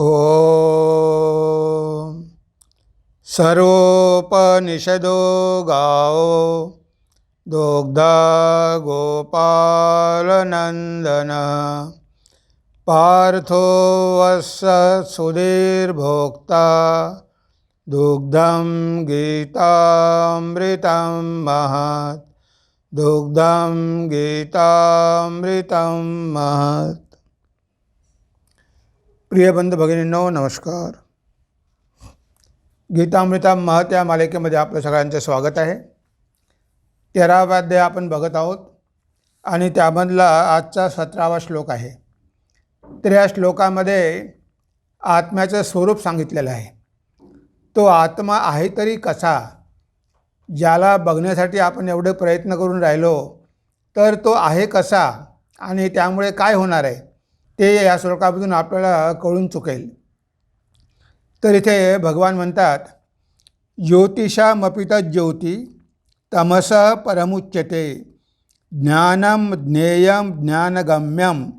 ॐ सर्वोपनिषदो गाओ दुग्धा गोपालनन्दन। पार्थो वस्य सुधीर्भोक्ता। दुग्धं गीतामृतं महत्। दुग्धं गीतामृतं महत्। प्रिय बंधू भगिनींनो नमस्कार. गीतामृता महत या मालिकेमध्ये आपलं सगळ्यांचं स्वागत आहे. तेरावा अध्याय आपण बघत आहोत आणि त्यामधला आजचा सतरावा श्लोक आहे. तर या श्लोकामध्ये आत्म्याचं स्वरूप सांगितलेलं आहे. तो आत्मा आहे तरी कसा? ज्याला बघण्यासाठी आपण एवढे प्रयत्न करून राहिलो तर तो आहे कसा? आणि त्यामुळे काय होणार आहे? ते या श्लोकामधून आपल्याला कळून चुकेल. तर इथे भगवान म्हणतात ज्योतिषामपित ज्योती तमस परमुच्यते ज्ञानम ज्ञेयम ज्ञानगम्यम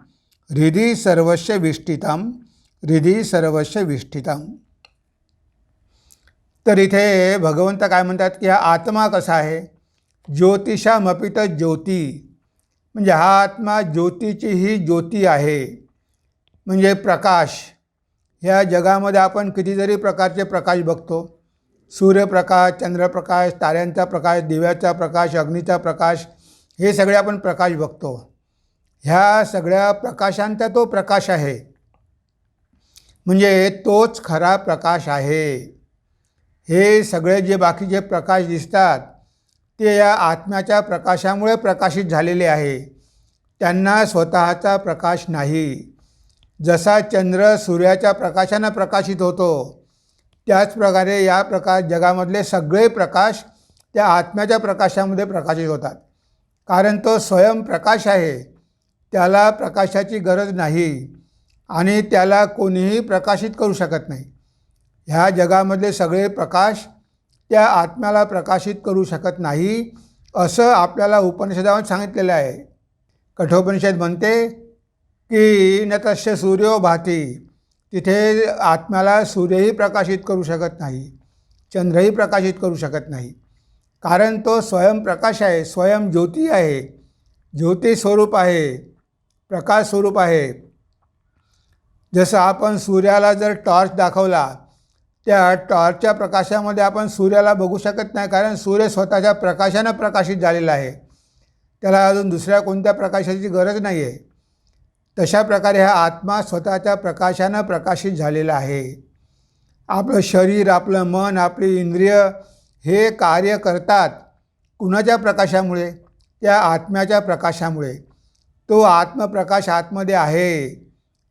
हृदि सर्वस्व विष्ठितम हृदि सर्वस्व विष्ठितम तर इथे भगवंत काय म्हणतात की हा आत्मा कसा आहे? ज्योतिषामपित ज्योती. म्हणजे हा आत्मा ज्योतीची ही ज्योती आहे. म्हणजे प्रकाश. ह्या जगामध्ये आपण कितीतरी प्रकारचे प्रकाश बघतो. सूर्यप्रकाश चंद्रप्रकाश ताऱ्यांचा प्रकाश दिव्याचा प्रकाश अग्नीचा प्रकाश हे सगळे आपण प्रकाश बघतो. ह्या सगळ्या प्रकाशांचा तो प्रकाश आहे. म्हणजे तोच खरा प्रकाश आहे. हे सगळे जे बाकीचे प्रकाश दिसतात ते या आत्म्याच्या प्रकाशामुळे प्रकाशित झालेले आहे. त्यांना स्वतःचा प्रकाश नाही. जसा चंद्र सूर्याच्या प्रकाशानं प्रकाशित होतो त्याचप्रकारे या प्रकाश जगामधले सगळे प्रकाश त्या आत्म्याच्या प्रकाशामध्ये प्रकाशित होतात. कारण तो स्वयंप्रकाश आहे त्याला प्रकाशाची गरज नाही आणि त्याला कोणीही प्रकाशित करू शकत नाही. ह्या जगामधले सगळे प्रकाश त्या आत्म्याला प्रकाशित करू शकत नाही असं आपल्याला उपनिषदावर सांगितलेलं आहे. कठोपनिषद म्हणते की न तस्य सूर्यो भाती तिथे आत्म्याला सूर्यही प्रकाशित करू शकत नाही चंद्रही प्रकाशित करू शकत नाही. कारण तो स्वयंप्रकाश आहे स्वयं ज्योती आहे ज्योती स्वरूप आहे प्रकाश स्वरूप आहे. जसं आपण सूर्याला जर टॉर्च दाखवला त्या टॉर्चच्या प्रकाशामध्ये आपण सूर्याला बघू शकत नाही कारण सूर्य स्वतःच्या प्रकाशानं प्रकाशित झालेला आहे. त्याला अजून दुसऱ्या कोणत्या प्रकाशाची गरज नाही आहे तशा प्रकारे हा आत्मा स्वतःच्या प्रकाशानं प्रकाशित झालेला आहे. आपलं शरीर आपलं मन आपली इंद्रिय हे कार्य करतात कुणाच्या प्रकाशामुळे? त्या आत्म्याच्या प्रकाशामुळे. तो आत्मप्रकाश आतमध्ये आहे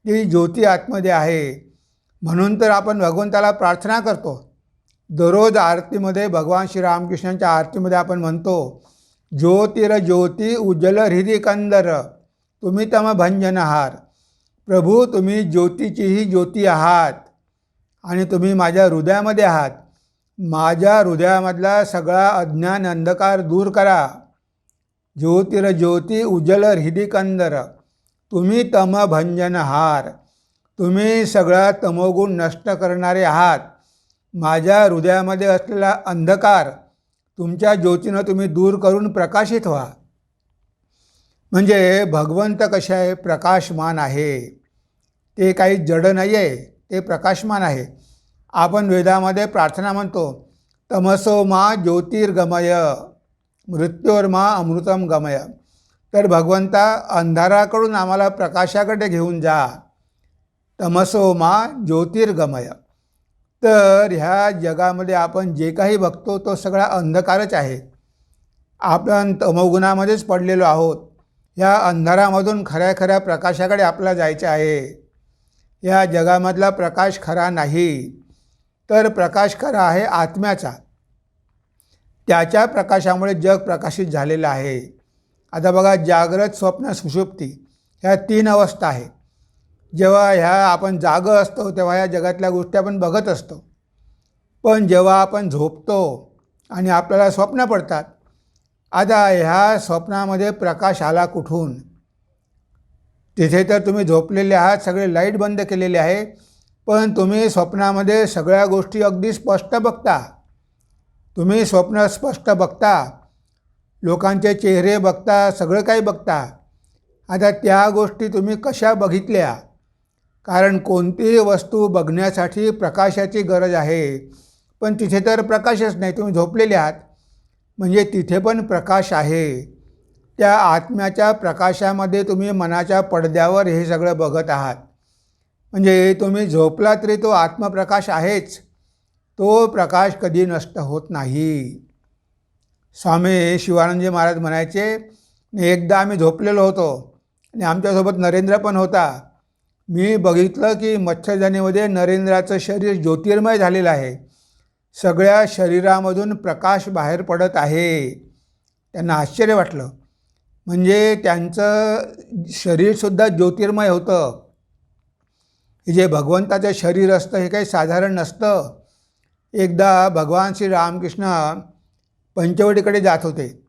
ती ज्योती आतमध्ये आहे. म्हणून तर आपण भगवंताला प्रार्थना करतो. दररोज आरतीमध्ये भगवान श्रीरामकृष्णांच्या आरतीमध्ये आपण म्हणतो ज्योतिर ज्योती उज्ज्वल हृदिकंदर तुम्ही तम भंजनहार प्रभू तुम्ही ज्योतीचीही ज्योती आहात आणि तुम्ही माझ्या हृदयामध्ये आहात. माझ्या हृदयामधला सगळा अज्ञान अंधकार दूर करा. ज्योतिर ज्योती उज्ज्वल हृदिकंदर तुम्ही तम भंजनहार तुम्ही सगळा तमोगुण नष्ट करणारे आहात. माझ्या हृदयामध्ये असलेला अंधकार तुमच्या ज्योतीनं तुम्ही दूर करून प्रकाशित व्हा. म्हणजे भगवंत कसे आहे? प्रकाशमान आहे. ते काही जड नाही आहे ते प्रकाशमान आहे. आपण वेदामध्ये प्रार्थना म्हणतो तमसो मा ज्योतिर्गमय मृत्योर्मा अमृतम गमय. तर भगवंता अंधाराकडून आम्हाला प्रकाशाकडे घेऊन जा. तमसो मा ज्योतिर्गमय. तर ह्या जगामध्ये आपण जे काही बघतो तो सगळा अंधकारच आहे. आपण तमोगुणामध्येच पडलेलो आहोत. या अंधारामधून खऱ्या खऱ्या प्रकाशाकडे आपला जायचं आहे. या जगामधला प्रकाश खरा नाही तर प्रकाश खरा आहे आत्म्याचा. त्याच्या प्रकाशामुळे जग प्रकाशित झालेलं आहे. आता बघा जागृत स्वप्न सुषुप्ती ह्या तीन अवस्था आहे. जेव्हा ह्या आपण जागं असतो तेव्हा ह्या जगातल्या गोष्टी आपण बघत असतो. पण जेव्हा आपण झोपतो आणि आपल्याला स्वप्न पडतात आता ह्या स्वप्नामध्ये प्रकाश आला कुठून? तिथे तर तुम्ही झोपलेले आहात सगळे लाइट बंद केलेले आहे पण तुम्ही स्वप्नामध्ये सगळ्या गोष्टी अगदी स्पष्ट बघता. तुम्ही स्वप्न स्पष्ट बघता लोकांचे चेहरे बघता सगळं काही बघता. आता त्या गोष्टी तुम्ही कशा बघितल्या? कारण कोणतीही वस्तू बघण्यासाठी प्रकाशाची गरज आहे पण तिथे तर प्रकाशच नाही. तुम्ही झोपलेले आहात. म्हणजे तिथे पण प्रकाश आहे. त्या आत्म्याच्या प्रकाशामध्ये तुम्ही मनाच्या पडद्यावर हे सगळं बघत आहात. म्हणजे तुम्ही झोपला तरी तो आत्मप्रकाश आहेच. तो प्रकाश कधी नष्ट होत नाही. स्वामी शिवानंदजी महाराज म्हणायचे एकदा आम्ही झोपलेलो होतो आणि आमच्यासोबत नरेंद्र पण होता. मी बघितलं की मच्छरदानीमध्ये नरेंद्राचं शरीर ज्योतिर्मय झालेलं आहे. सगळ्या शरीरामधून प्रकाश बाहेर पडत आहे. त्यांना आश्चर्य वाटलं. म्हणजे त्यांचं शरीरसुद्धा ज्योतिर्मय होतं. हे जे भगवंताचं शरीर असतं हे काही साधारण नसतं. एकदा भगवान श्री रामकृष्ण पंचवटीकडे जात होते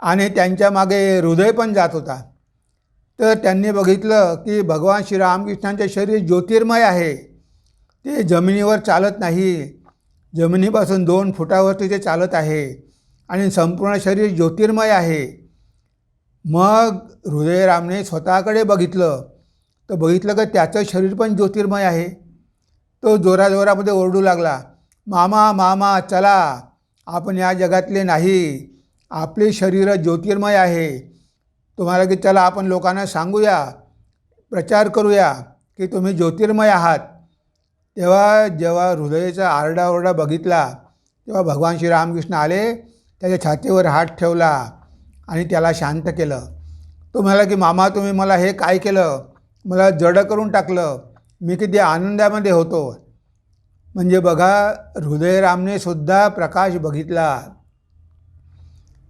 आणि त्यांच्या मागे हृदय पण जात होता. तर त्यांनी बघितलं की भगवान श्री रामकृष्णांचे शरीर ज्योतिर्मय आहे. ते जमिनीवर चालत नाही. जमिनीपासून दोन फुटावरती ते चालत आहे आणि संपूर्ण शरीर ज्योतिर्मय आहे. मग हृदयरामने स्वतःकडे बघितलं. तर बघितलं का त्याचं शरीर पण ज्योतिर्मय आहे. तो जोराजोरामध्ये ओरडू लागला मामा मामा चला. आपण या जगातले नाही. आपले शरीर ज्योतिर्मय आहे. तुम्हाला की चला आपण लोकांना सांगूया प्रचार करूया की तुम्ही ज्योतिर्मय आहात. तेव्हा जेव्हा हृदयाचा आरडाओरडा बघितला तेव्हा भगवान श्री रामकृष्ण आले त्याच्या छातीवर हात ठेवला आणि त्याला शांत केलं. तो म्हणाला की मामा तुम्ही मला हे काय केलं? मला जड करून टाकलं. मी किती आनंदामध्ये होतो. म्हणजे बघा हृदयरामने सुद्धा प्रकाश बघितला.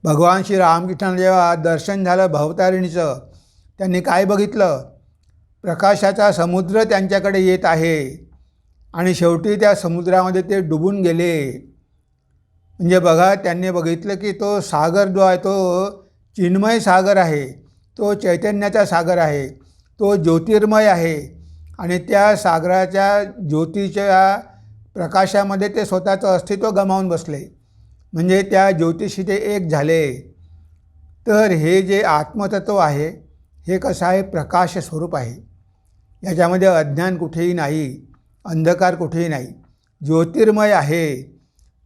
भगवान श्री रामकृष्णाला जेव्हा दर्शन झालं भवतारिणीचं त्यांनी काय बघितलं? प्रकाशाचा समुद्र त्यांच्याकडे येत आहे. आणि शेवटी त्या समुद्रामध्ये ते डुबून गेले. म्हणजे बघा त्यांनी बघितलं की तो सागर जो आहे तो चिन्मय सागर आहे. तो चैतन्याचा सागर आहे. तो ज्योतिर्मय आहे. आणि त्या सागराच्या ज्योतीच्या प्रकाशामध्ये ते स्वतःचं अस्तित्व गमावून बसले. म्हणजे त्या ज्योतिषी ते एक झाले. तर हे जे आत्मतत्व आहे हे कसं आहे? प्रकाश स्वरूप आहे. याच्यामध्ये अज्ञान कुठेही नाही. अंधकार कुठेही नाही. ज्योतिर्मय आहे.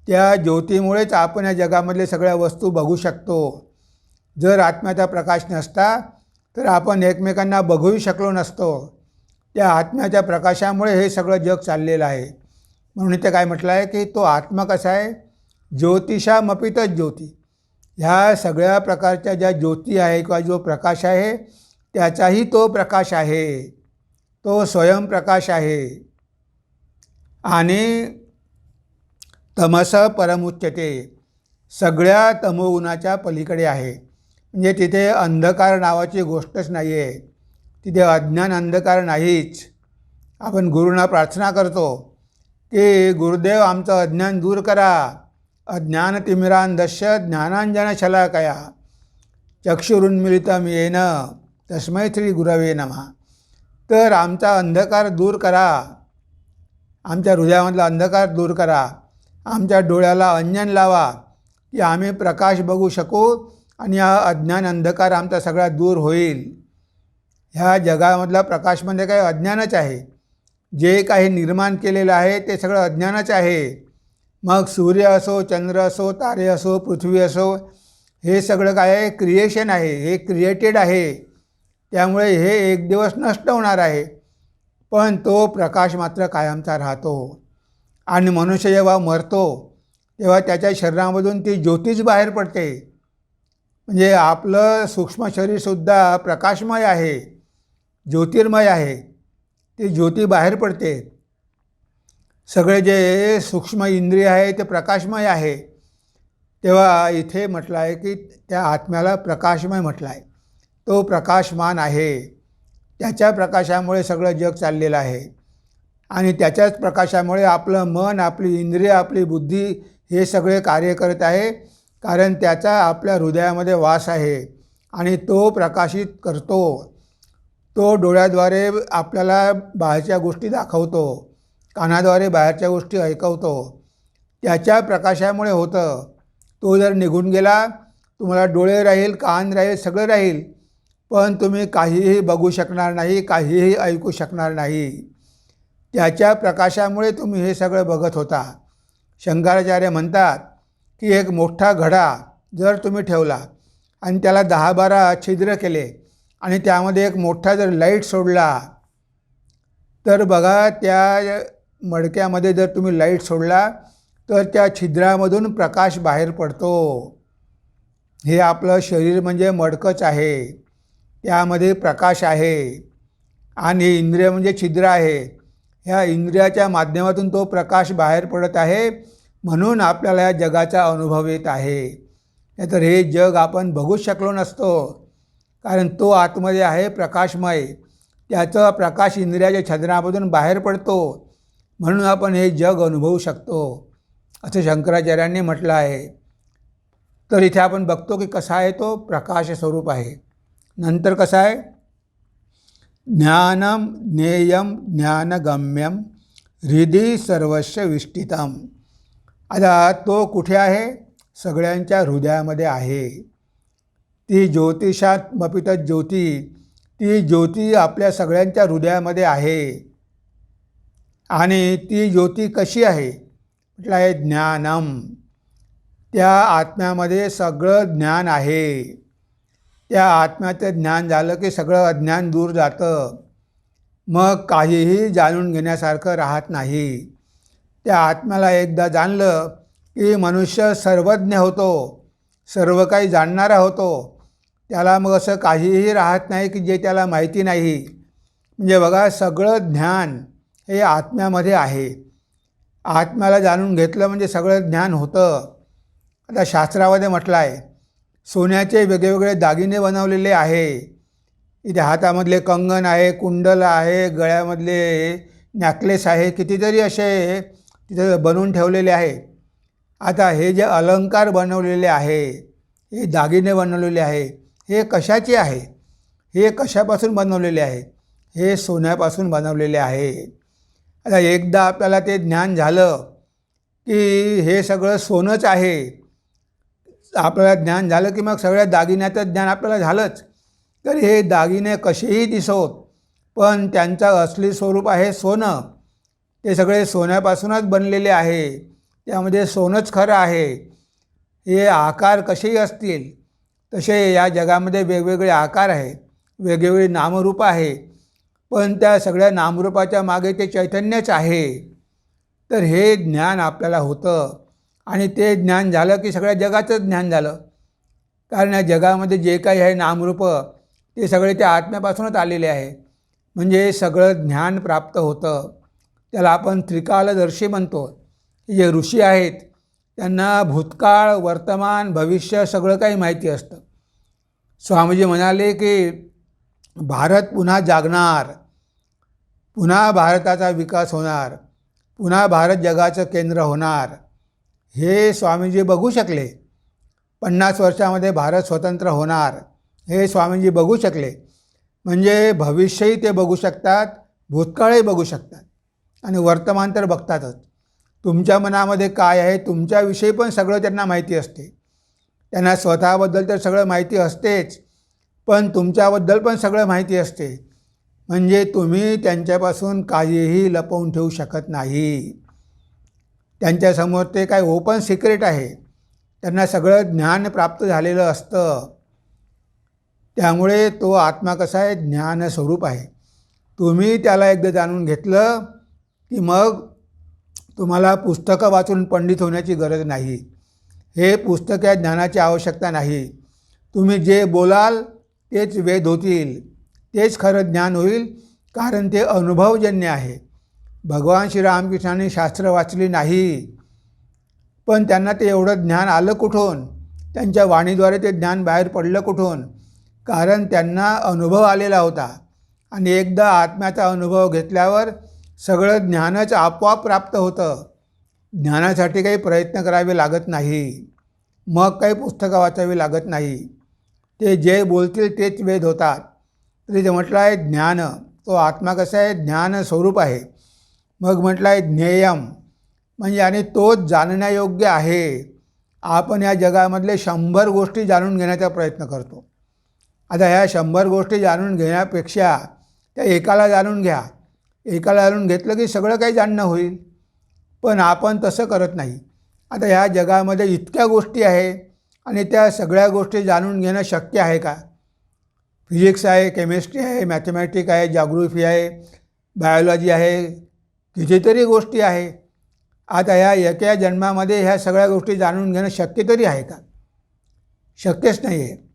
त्या ज्योतीमुळेच आपण या जगामधले सगळ्या वस्तू बघू शकतो. जर आत्म्याचा प्रकाश नसता तर आपण एकमेकांना बघूही शकलो नसतो. त्या आत्म्याच्या प्रकाशामुळे हे सगळं जग चाललेलं आहे. म्हणून इथे काय म्हटलं आहे की तो आत्मा कसा आहे? ज्योतिषामपितच ज्योती. ह्या सगळ्या प्रकारच्या ज्या ज्योती आहे किंवा जो प्रकाश आहे त्याचाही तो प्रकाश आहे. तो स्वयंप्रकाश आहे. आणि तमस परमुच्यते. सगळ्या तमोगुणाच्या पलीकडे आहे. म्हणजे तिथे अंधकार नावाची गोष्टच नाही आहे तिथे अज्ञान अंधकार नाहीच. आपण गुरुना प्रार्थना करतो की गुरुदेव आमचं अज्ञान दूर करा. अज्ञान तिमिरांधश्य ज्ञानांजन शलाकया. चक्षुरुन्मिलितम येणं तस्मै श्री गुरवे नमा. तर आमचा अंधकार दूर करा. आमच्या हृदयामधला अंधकार दूर करा. आमच्या डोळ्याला अंजन लावा की आम्ही प्रकाश बघू शकू आणि हा अज्ञान अंधकार आमचा सगळा दूर होईल. ह्या जगामधला प्रकाश म्हणजे काही अज्ञानच आहे. जे काही निर्माण केलेलं आहे ते सगळं अज्ञानच आहे. मग सूर्य असो चंद्र असो तारे असो पृथ्वी असो हे सगळं काय आहे? क्रिएशन आहे. हे क्रिएटेड आहे. त्यामुळे हे एक दिवस नष्ट होणार आहे. पण तो प्रकाश मात्र कायमचा राहतो. आणि मनुष्य जेव्हा मरतो तेव्हा त्याच्या शरीरामधून ती ज्योतीच बाहेर पडते. म्हणजे आपलं सूक्ष्म शरीरसुद्धा प्रकाशमय आहे ज्योतिर्मय आहे. ती ज्योती बाहेर पडते. सगळे जे सूक्ष्म इंद्रिय आहे ते प्रकाशमय आहे. तेव्हा इथे म्हटलं आहे की त्या आत्म्याला प्रकाशमय म्हटलं आहे. तो प्रकाशमान आहे. त्याच्या प्रकाशामुळे सगळं जग चाललेलं आहे. आणि त्याच्याच प्रकाशामुळे आपलं मन आपली इंद्रिय आपली बुद्धी हे सगळे कार्य करत आहे. कारण त्याचा आपल्या हृदयामध्ये वास आहे आणि तो प्रकाशित करतो. तो डोळ्याद्वारे आपल्याला बाहेरच्या गोष्टी दाखवतो. कानाद्वारे बाहेरच्या गोष्टी ऐकवतो. त्याच्या प्रकाशामुळे होतं. तो जर निघून गेला तुम्हाला डोळे राहील कान राहील सगळं राहील. पण तुम्ही काहीही बघू शकणार नाही काहीही ऐकू शकणार नाही. त्याच्या प्रकाशामुळे तुम्ही हे सगळं बघत होता. शंकराचार्य म्हणतात की एक मोठा घडा जर तुम्ही ठेवला आणि त्याला दहा बारा छिद्र केले आणि त्यामध्ये एक मोठा जर लाइट सोडला तर बघा त्या मडक्यामध्ये जर तुम्ही लाइट सोडला तर त्या छिद्रामधून प्रकाश बाहेर पडतो. हे आपलं शरीर म्हणजे मडकंच आहे. त्यामध्ये प्रकाश आहे आणि इंद्रिय म्हणजे छिद्र आहे. ह्या इंद्रियाच्या माध्यमातून तो प्रकाश बाहेर पडत आहे. म्हणून आपल्याला या जगाचा अनुभव येत आहे. नाहीतर हे जग आपण बघूच शकलो नसतो. कारण तो आतमध्ये आहे प्रकाशमय. त्याचा प्रकाश इंद्रियाच्या छद्रामधून बाहेर पडतो. म्हणून आपण हे जग अनुभवू शकतो. असं शंकराचार्यांनी म्हटलं आहे. तर इथे आपण बघतो की कसा आहे तो प्रकाश स्वरूप आहे. नंतर कसं आहे ज्ञानम ज्ञेयम ज्ञानगम्यम हृदय सर्वस्व विष्टितम. आता तो कुठे आहे? सगळ्यांच्या हृदयामध्ये आहे. ती ज्योतिषात्मपित ज्योती ती ज्योती आपल्या सगळ्यांच्या हृदयामध्ये आहे. आणि ती ज्योती कशी आहे? म्हटलं आहे ज्ञानम. त्या आत्म्यामध्ये सगळं ज्ञान आहे. त्या आत्म्याचं ज्ञान झालं की सगळं अज्ञान दूर जातं. मग काहीही जाणून घेण्यासारखं राहत नाही. त्या आत्म्याला एकदा जाणलं की मनुष्य सर्वज्ञ होतो सर्व काही जाणणारा होतो. त्याला मग असं काहीही राहत नाही की जे त्याला माहिती नाही. म्हणजे बघा सगळं ज्ञान हे आत्म्यामध्ये आहे. आत्म्याला जाणून घेतलं म्हणजे सगळं ज्ञान होतं. आता शास्त्रामध्ये म्हटलं आहे सोन्याचे वेगवेगळे दागिने बनवलेले आहे. इथे हातामधले कंगन आहे कुंडल आहे गळ्यामधले नॅकलेस आहे कितीतरी असे तिथे बनवून ठेवलेले आहे. आता हे जे अलंकार बनवलेले आहे हे दागिने बनवलेले आहे हे कशाचे आहे? हे कशापासून बनवलेले आहे? हे सोन्यापासून बनवलेले आहे. आता एकदा आपल्याला ते ज्ञान झालं की हे सगळं सोनंच आहे. आपल्याला ज्ञान झालं की मग सगळ्या दागिन्याचं ज्ञान आपल्याला झालंच. तर हे दागिने कसेही दिसोत पण त्यांचं असली स्वरूप आहे सोनं. ते सगळे सोन्यापासूनच बनलेले आहे. त्यामध्ये सोनंच खरं आहे. हे आकार कसेही असतील तसे या जगामध्ये वेगवेगळे आकार आहेत. वेगवेगळी नामरूप आहे. पण त्या सगळ्या नामरूपाच्या मागे ते चैतन्यच आहे. तर हे ज्ञान आपल्याला होतं. आणि ते ज्ञान झालं की सगळ्या जगाचंच ज्ञान झालं. कारण या जगामध्ये जे काही आहे नामरूपं ते सगळे त्या आत्म्यापासूनच आलेले आहे. म्हणजे सगळं ज्ञान प्राप्त होतं. त्याला आपण त्रिकालदर्शी म्हणतो. जे ऋषी आहेत त्यांना भूतकाळ वर्तमान भविष्य सगळं काही माहिती असतं. स्वामीजी म्हणाले की भारत पुन्हा जागणार. पुन्हा भारताचा विकास होणार. पुन्हा भारत जगाचं केंद्र होणार. हे स्वामीजी बघू शकले. पन्नास वर्षामध्ये भारत स्वतंत्र होणार हे स्वामीजी बघू शकले. म्हणजे भविष्यही ते बघू शकतात भूतकाळही बघू शकतात. आणि वर्तमान तर बघतातच. तुमच्या मनामध्ये काय आहे तुमच्याविषयी पण सगळं त्यांना माहिती असते. त्यांना स्वतःबद्दल तर सगळं माहिती असतेच पण तुमच्याबद्दल पण सगळं माहिती असते. म्हणजे तुम्ही त्यांच्यापासून काहीही लपवून ठेवू शकत नाही. त्यांच्यासमोर ते काय ओपन सिक्रेट आहे. त्यांना सगळं ज्ञान प्राप्त झालेलं असतं. त्यामुळे तो आत्मा कसा आहे? ज्ञानस्वरूप आहे. तुम्ही त्याला एकदा जाणून घेतलं की मग तुम्हाला पुस्तकं वाचून पंडित होण्याची गरज नाही. हे पुस्तक या ज्ञानाची आवश्यकता नाही. तुम्ही जे बोलाल तेच वेद होतील. तेच खरं ज्ञान होईल कारण ते अनुभवजन्य आहे. भगवान श्रीरामकृष्णाने शास्त्र वाचली नाही. पण त्यांना ते एवढं ज्ञान आलं कुठून? त्यांच्या वाणीद्वारे ते ज्ञान बाहेर पडलं कुठून? कारण त्यांना अनुभव आलेला होता. आणि एकदा आत्म्याचा अनुभव घेतल्यावर सगळं ज्ञानच आपोआप प्राप्त होतं. ज्ञानासाठी काही प्रयत्न करावे लागत नाही. मग काही पुस्तकं वाचावी लागत नाही. ते जे बोलतील तेच वेद होतात. तरी ते म्हटलं आहे ज्ञान. तो आत्मा कसा आहे? ज्ञान स्वरूप आहे. मग म्हटलं आहे ज्ञेयम. म्हणजे आणि तोच जाणण्यायोग्य आहे. आपण या जगामधले शंभर गोष्टी जाणून घेण्याचा प्रयत्न करतो. आता ह्या शंभर गोष्टी जाणून घेण्यापेक्षा त्या एकाला जाणून घ्या. एकाला जाणून घेतलं की सगळं काही जाणणं होईल. पण आपण तसं करत नाही. आता ह्या जगामध्ये इतक्या गोष्टी आहे आणि त्या सगळ्या गोष्टी जाणून घेणं शक्य आहे का? फिजिक्स आहे केमिस्ट्री आहे मॅथमॅटिक आहे जॉग्रफी आहे बायोलॉजी आहे कितीतरी गोष्टी आहे. आता ह्या एका जन्मामध्ये ह्या सगळ्या गोष्टी जाणून घेणं शक्य तरी आहे का? शक्यच नाही आहे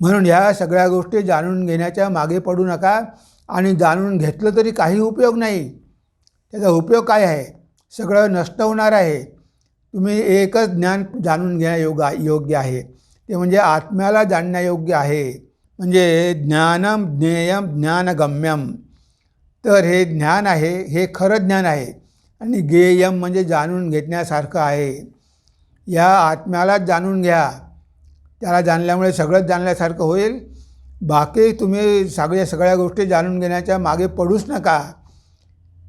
म्हणून ह्या सगळ्या गोष्टी जाणून घेण्याच्या मागे पडू नका आणि जाणून घेतलं तरी काही उपयोग नाही. त्याचा उपयोग काय आहे? सगळं नष्ट होणार आहे. तुम्ही एकच ज्ञान जाणून घेण्या योगा योग्य आहे. ते म्हणजे आत्म्याला जाणण्यायोग्य आहे. म्हणजे ज्ञानम ज्ञेयम ज्ञानगम्यम तर हे ज्ञान आहे हे खरं ज्ञान आहे आणि गेयम म्हणजे जाणून घेण्यासारखं आहे. या आत्म्यालाच जाणून घ्या. त्याला जाणल्यामुळे सगळंच जाणल्यासारखं होईल. बाकी तुम्ही सगळ्या सगळ्या गोष्टी जाणून घेण्याच्या मागे पडूच नका.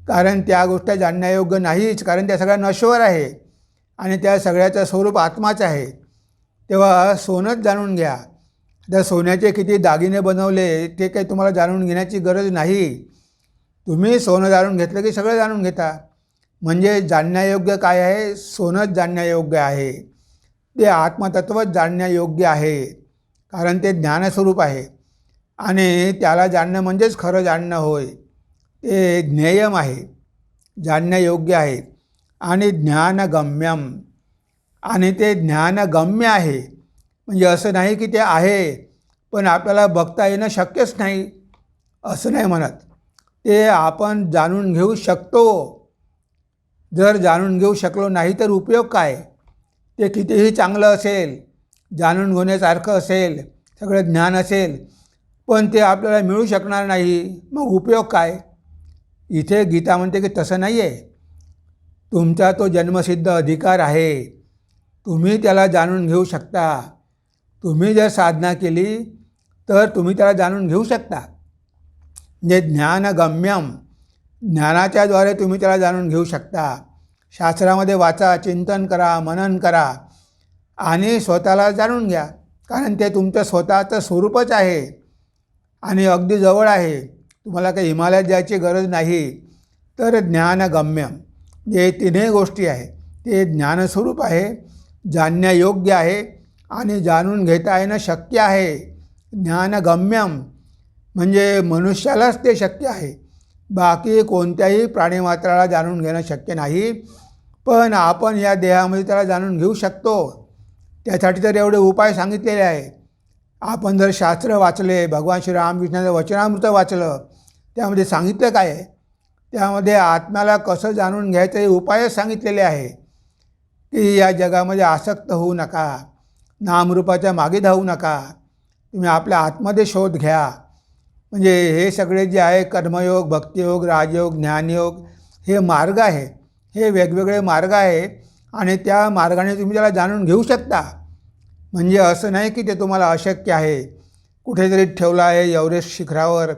कारण त्या गोष्टी जाणण्यायोग्य नाहीच कारण त्या सगळ्या नश्वर आहे आणि त्या सगळ्याचं स्वरूप आत्माच आहे. तेव्हा सोनंच जाणून घ्या. त्या सोन्याचे किती दागिने बनवले ते काही तुम्हाला जाणून घेण्याची गरज नाही. तुम्ही सोनं जाणून घेतलं की सगळं जाणून घेता. म्हणजे जाणण्यायोग्य काय आहे? सोनंच जाणण्यायोग्य आहे. ते आत्मतत्वच जाणण्यायोग्य आहे. कारण ते ज्ञानस्वरूप आहे. आणि त्याला जाणणं म्हणजेच खरं जाणणं होय. ते ज्ञेयम आहे. जाणण्यायोग्य आहे. आणि ज्ञानगम्यम. आणि ते ज्ञानगम्य आहे. म्हणजे असं नाही की ते आहे पण आपल्याला बघता येणं शक्यच नाही. असं नाही म्हणत. ते आपण जाणून घेऊ शकतो. जर जाणून घेऊ शकलो नाही तर उपयोग काय? ते कितीही चांगलं असेल जाणून घेण्यासारखं असेल सगळं ज्ञान असेल पण ते आपल्याला मिळू शकणार नाही मग उपयोग काय? इथे गीता म्हणते की तसं नाही आहे तुमचा तो जन्मसिद्ध अधिकार आहे. तुम्ही त्याला जाणून घेऊ शकता. तुम्ही जर साधना केली तर तुम्ही त्याला जाणून घेऊ शकता. म्हणजे ज्ञानगम्यम. ज्ञानाच्याद्वारे तुम्ही त्याला जाणून घेऊ शकता. शास्त्रामध्ये वाचा चिंतन करा मनन करा. आणि स्वतःला जाणून घ्या. कारण ते तुमचं स्वतःचं स्वरूपच आहे. आणि अगदी जवळ आहे. तुम्हाला काही हिमालयात जायची गरज नाही. तर ज्ञानगम्यम. जे तिन्ही गोष्टी आहे. ते ज्ञानस्वरूप आहे. जाणण्यायोग्य आहे. आणि जाणून घेता येणं शक्य आहे. ज्ञानगम्यम. म्हणजे मनुष्यालाच ते शक्य आहे. बाकी कोणत्याही प्राणीमात्राला जाणून घेणं शक्य नाही. पण आपण या देहामध्ये त्याला जाणून घेऊ शकतो. त्यासाठी तर एवढे उपाय सांगितलेले आहे. आपण जर शास्त्र वाचले भगवान श्री रामकृष्णाचं वचनामृत वाचलं त्यामध्ये सांगितलं काय त्यामध्ये आत्म्याला कसं जाणून घ्यायचं हे उपायच सांगितलेले आहे. की या जगामध्ये आसक्त होऊ नका नामरूपाच्या मागे धावू नका. तुम्ही आपल्या आतमध्ये शोध घ्या. म्हणजे हे सगळे जे आहे कर्मयोग भक्तियोग राजयोग ज्ञानयोग हे मार्ग आहे. हे वेगवेगळे मार्ग आहे आणि त्या मार्गाने तुम्ही त्याला जाणून घेऊ शकता. म्हणजे असं नाही की ते तुम्हाला अशक्य आहे. कुठेतरी ठेवलं आहे एव्हरेस्ट शिखरावर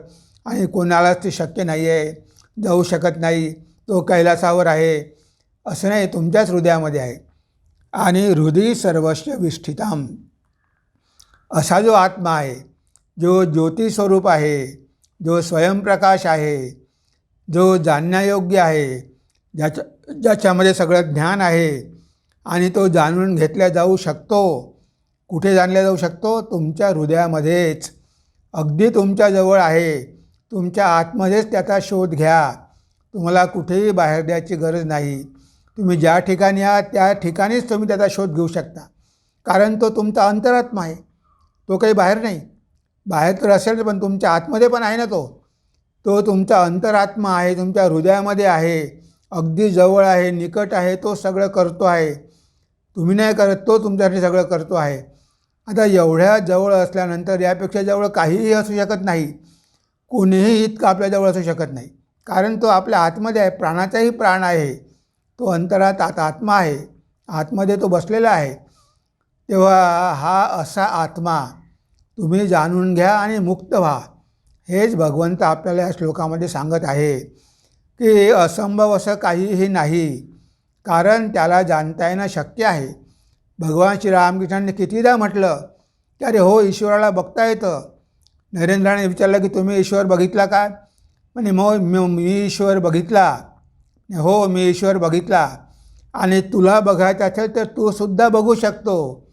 आणि कोणालाच ते शक्य नाही आहे जाऊ शकत नाही. तो कैलासावर आहे. असं नाही तुमच्याच हृदयामध्ये आहे. आणि हृदय सर्वस्व विष्ठिताम. असा जो आत्मा आहे जो ज्योतिस्वरूप आहे जो स्वयंप्रकाश आहे जो जाणण्यायोग्य आहे ज्याच्या ज्याच्यामध्ये सगळं ज्ञान आहे आणि तो जाणून घेतल्या जाऊ शकतो कुठे जाणल्या जाऊ शकतो? तुमच्या हृदयामध्येच. अगदी तुमच्याजवळ आहे. तुमच्या आतमध्येच त्याचा शोध घ्या. तुम्हाला कुठेही बाहेर द्यायची गरज नाही. तुम्ही ज्या ठिकाणी आहात त्या ठिकाणीच तुम्ही त्याचा शोध घेऊ शकता. कारण तो तुमचा अंतरात्मा आहे. तो काही बाहेर नाही. बाहेर तर असेल पण तुमच्या आतमध्ये पण आहे ना तो. तो तुमचा अंतरात्मा आहे तुमच्या हृदयामध्ये आहे. अगदी जवळ आहे निकट आहे तो सगळं करतो आहे. तुम्ही नाही करत तो तुमच्यासाठी सगळं करतो आहे. आता एवढ्या जवळ असल्यानंतर यापेक्षा जवळ काहीही असू शकत नाही. कोणीही इतकं आपल्याजवळ असू शकत नाही. कारण तो आपल्या आतमध्ये आहे प्राणाचाही प्राण आहे. तो अंतरात आत आत्मा आहे. आतमध्ये तो बसलेला आहे. तेव्हा हा असा आत्मा तुम्ही जाणून घ्या आणि मुक्त व्हा. हेच भगवंत आपल्याला या श्लोकामध्ये सांगत आहे की असंभव असं काहीही नाही कारण त्याला जाणता येणं शक्य आहे. भगवान श्रीरामकृष्णांनी कितीदा म्हटलं की अरे हो ईश्वराला बघता येतं. नरेंद्राने विचारलं की तुम्ही ईश्वर बघितला का? म्हणे मग मी मी ईश्वर बघितला. हो मी ईश्वर बघितला. आणि तुला बघायचं असेल तर तू सुद्धा बघू शकतो.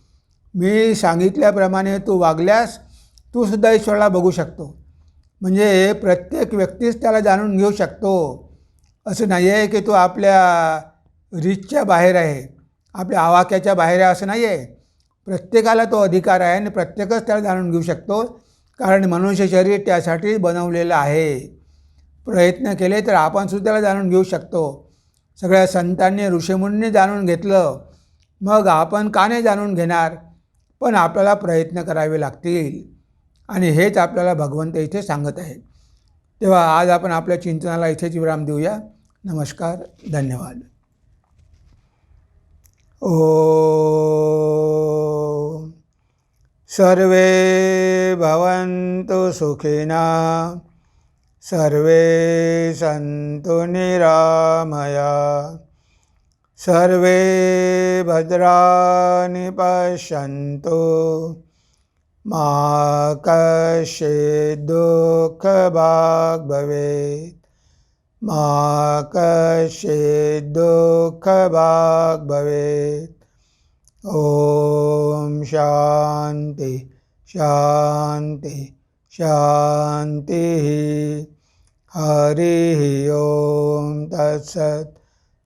मी सांगितल्याप्रमाणे तू वागल्यास तू सुद्धा ईश्वराला बघू शकतो. म्हणजे प्रत्येक व्यक्तीच त्याला जाणून घेऊ शकतो. असं नाही आहे की तो आपल्या रीचच्या बाहेर आहे आपल्या आवाक्याच्या बाहेर आहे असं नाही आहे. प्रत्येकाला तो अधिकार आहे आणि प्रत्येकच त्याला जाणून घेऊ शकतो. कारण मनुष्य शरीर त्यासाठी बनवलेलं आहे. प्रयत्न केले तर आपण सुद्धा त्याला जाणून घेऊ शकतो. सगळ्या संतांनी ऋषीमुनींनी जाणून घेतलं. मग आपण का नाही जाणून घेणार? पण आपल्याला प्रयत्न करावे लागतील. आणि हेच आपल्याला भगवंत इथे सांगत आहे. तेव्हा आज आपण आपल्या चिंतनाला इथेच विराम देऊया. नमस्कार धन्यवाद. ओ सर्वे भवन्तु सुखिना सर्वे सन्तु निरामया। सर्वे भद्राणि पश्यन्तु। मा कश्चित् दुःखभाग् भवेत् मा कश्चित् दुःखभाग् भवेत् ॐ शान्ति शान्ति शान्तिः। हरिः ॐ तत्सत्।